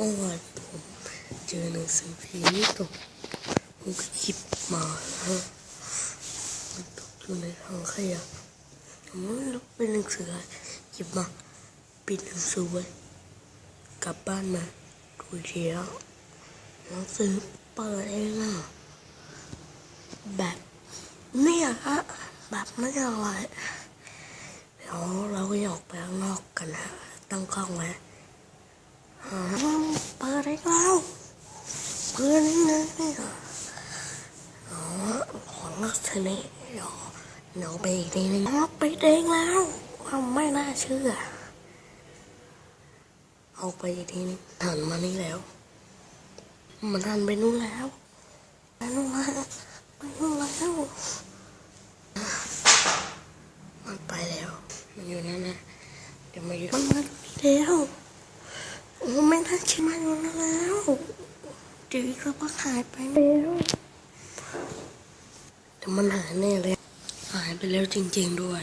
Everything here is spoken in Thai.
เมื่อวานผมเจอหนังสือพิมพ์ตกผมก็หยิบมาแล้วมันตกอยู่ในถังขยะผมไม่รู้เป็นหนังสือหยิบมา ปิดหนังสือไว้กลับบ้านมาดูเชียวหนังสือเปิดเองอะแบบเนี่ยฮะแบบไม่อะไรเดี๋ยวเราก็ออกไปข้างนอกกันนะตั้งกล้องไว้ เปิดได้แล้วเปิดได้เลยเนี่ยของลักษณะเดี๋ยวเดี๋ยวไปอีกทีนึงอ๋อไปเองแล้วอ้าไม่น่าเชื่อ เอาไปอีกทีนึงหันมานี่แล้ว มันหันไปนู่นแล้วไปนู่นแล้วไปนู่นแล้วมันไปแล้ว มันอยู่นั่นนะเดี๋ยวมาอยู่มันมาตรงนี้แล้ว อ้ไม่น่าเชื่อมันอยู่นั่นแล้วจีก็พักหายไปแล้วแต่มันหายแน่เลย หายไปแล้วจริงๆด้วย